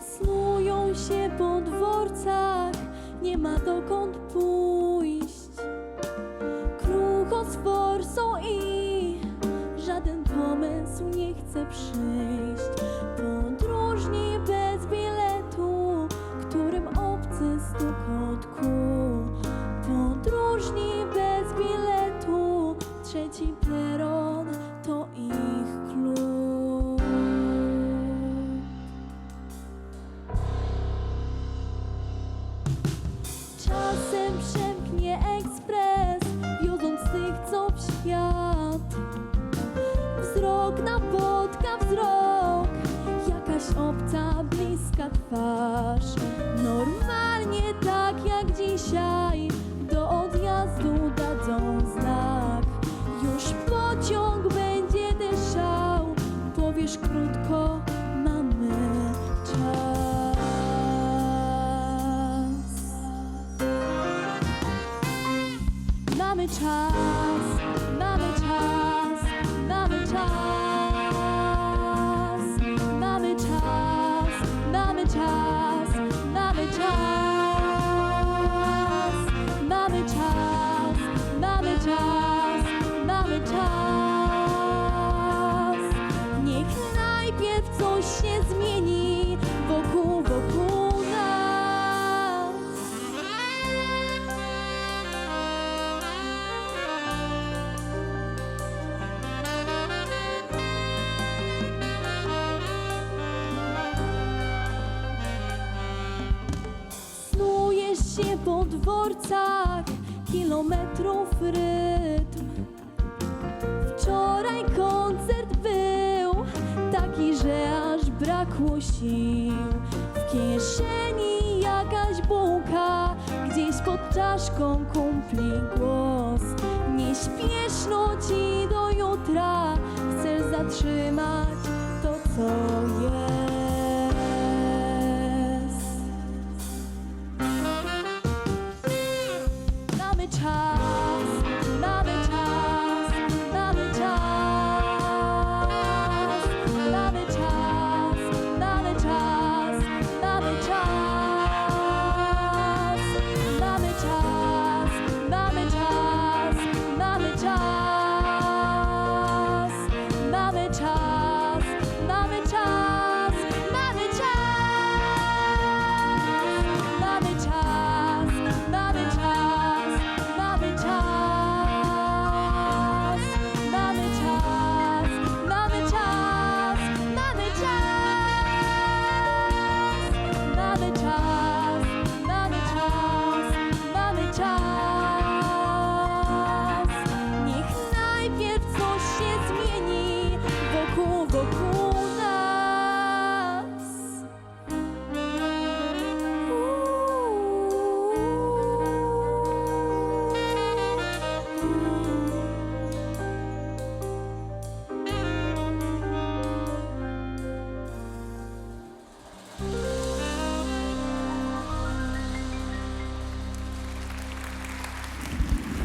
Snują się po dworcach, nie ma dokąd pójść. Krucho z i żaden pomysł nie chce przyjść. Podróżni bez Czasem przemknie ekspres, wioząc tych, co w świat. Wzrok napotka wzrok, jakaś obca, bliska twarz. Normalnie tak jak dzisiaj, do odjazdu dadzą znak. Już pociąg będzie dyszał, powiesz krótko, Mamy czas, mamy czas, mamy czas. Mamy czas, mamy czas, mamy czas. Mamy czas, mamy czas, mamy czas. Niech najpierw coś się zmieni po dworcach, kilometrów rytm. Wczoraj koncert był taki, że aż brakło sił. W kieszeni jakaś bułka, gdzieś pod czaszką kumpli głos. Nie śpieszno ci do jutra, chcesz zatrzymać to coś.